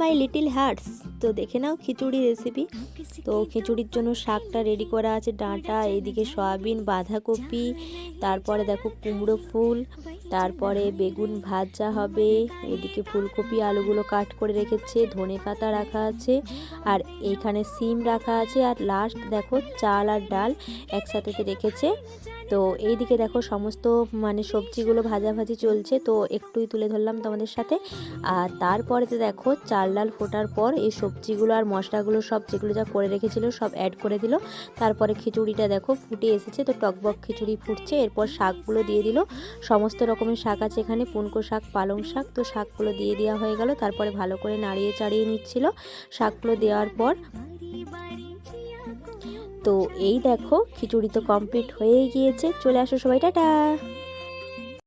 My little hertz তো দেখে নাও খিচুড়ি recipe তো খিচুড়ির জন্য শাকটা রেডি করা আছে, ডাঁটা, এদিকে সয়াবিন, বাঁধাকপি, তারপরে দেখো কুমড়ো ফুল, তারপরে বেগুন ভাজা হবে, এদিকে ফুলকপি আলুগুলো কাট করে রেখেছে, ধনে পাতা রাখা আছে, আর এইখানে সিম রাখা আছে, আর লাস্ট দেখো চাল আর ডাল একসাথে রেখেছে। তো এইদিকে দেখো সমস্ত মানে সবজিগুলো ভাজাভাজি চলছে, তো একটুই তুলে ধরলাম তোমাদের সাথে। আর তারপরেতে দেখো চাল ডাল ফোটার পর এই সবজিগুলো আর মশলাগুলো সব যেগুলো যা করে রেখেছিল সব অ্যাড করে দিল। তারপরে খিচুড়িটা দেখো ফুটে এসেছে, তো টকবক খিচুড়ি ফুটছে, এরপর শাকগুলো দিয়ে দিল। সমস্ত রকমের শাক আছে এখানে, পুনকো শাক, পালং শাক, তো শাকগুলো দিয়ে দেওয়া হয়ে গেল। তারপরে ভালো করে নাড়িয়ে চাড়িয়ে নিচ্ছিল। শাকগুলো দেওয়ার পর তো এই দেখো খিচুড়ি তো কমপ্লিট হয়ে গিয়েছে। চলে আসো সবাই টাটা!